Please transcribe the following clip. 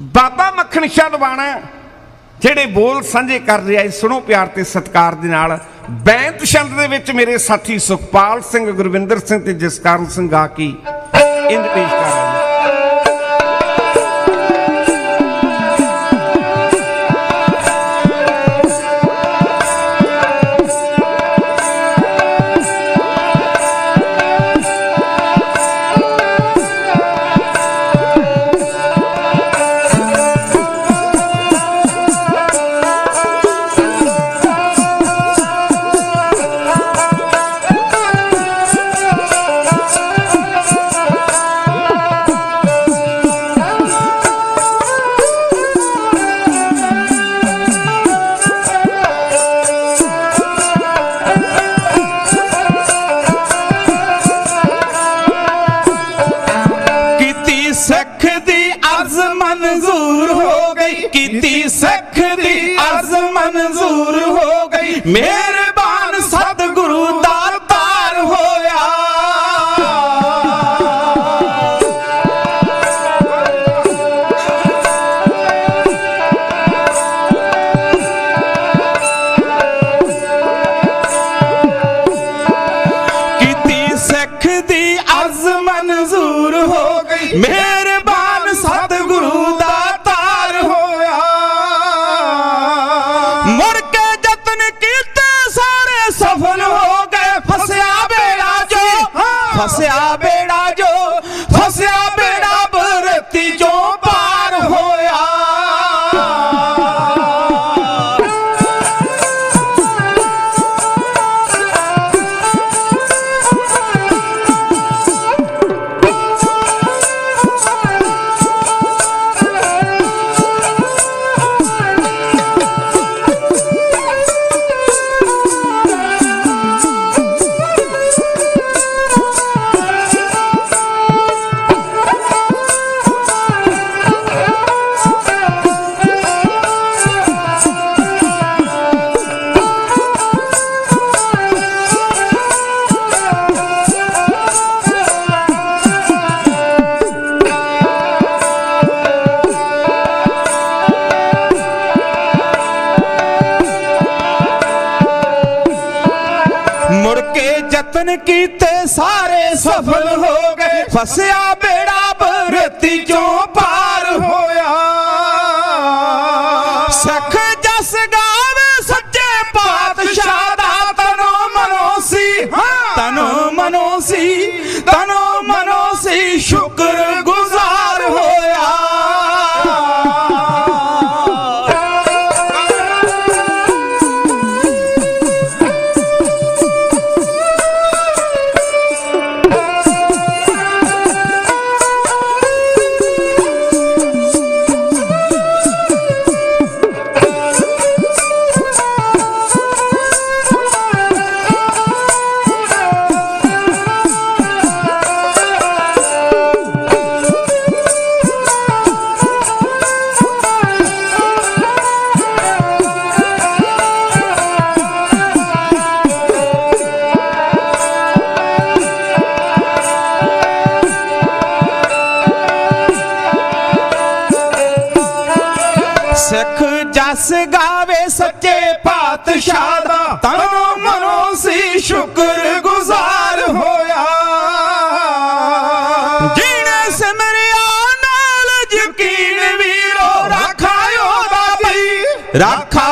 ਬਾਬਾ ਮੱਖਣ ਸ਼ਾਹ ਲਵਾਣਾ ਜਿਹੜੇ ਬੋਲ ਸਾਂਝੇ ਕਰ ਰਿਹਾ ਹੈ, ਸੁਣੋ ਪਿਆਰ ਤੇ ਸਤਿਕਾਰ ਦੇ ਨਾਲ। ਬੈਂਤ ਛੰਦ ਦੇ ਵਿੱਚ ਮੇਰੇ ਸਾਥੀ ਸੁਖਪਾਲ ਸਿੰਘ, ਗੁਰਵਿੰਦਰ ਸਿੰਘ ਤੇ ਜਸਕਰਨ ਸਿੰਘ ਆ ਕੀ ਇੰਦ ਪੇਸ਼ ਕਰ ਕੀਤੀ, ਸਿੱਖ ਦੀ ਅਰਜ਼ ਮਨਜ਼ੂਰ ਹੋ ਗਈ। ਮਿਹਰਬਾਨ ਸਤਿਗੁਰੂ ਦਾ ਤਾਰ ਹੋਇਆ। ਕੀਤੀ, ਸਿੱਖ ਦੀ ਅਰਜ਼ ਮਨਜ਼ੂਰ ਹੋ ਗਈ। ਮਿਹਰਬਾਨ ਸਤਿਗੁਰੂ ਫਸਿਆ ਬੇੜਾ ਮੁੜ ਕੇ ਯਤਨ ਕੀਤੇ ਸਾਰੇ ਸਫਲ ਹੋ ਗਏ। ਫਸਿਆ ਬੇੜਾ ਬਰਤੀ ਸਿੱਖ ਜਸ ਗਾਵੇ ਸੱਚੇ ਪਾਤਸ਼ਾਹ ਦਾ, ਤਨੋ ਮਨੋ ਸੀ ਸ਼ੁਕਰ ਗੁਜ਼ਾਰ ਹੋਇਆ। ਜੀਣੇ ਸਿਮਰਿਆ ਨਾਲ ਯਕੀਨ ਵੀਰੋ ਰਾਖਾ ਉਹਦਾ ਵੀ ਰਾਖਾ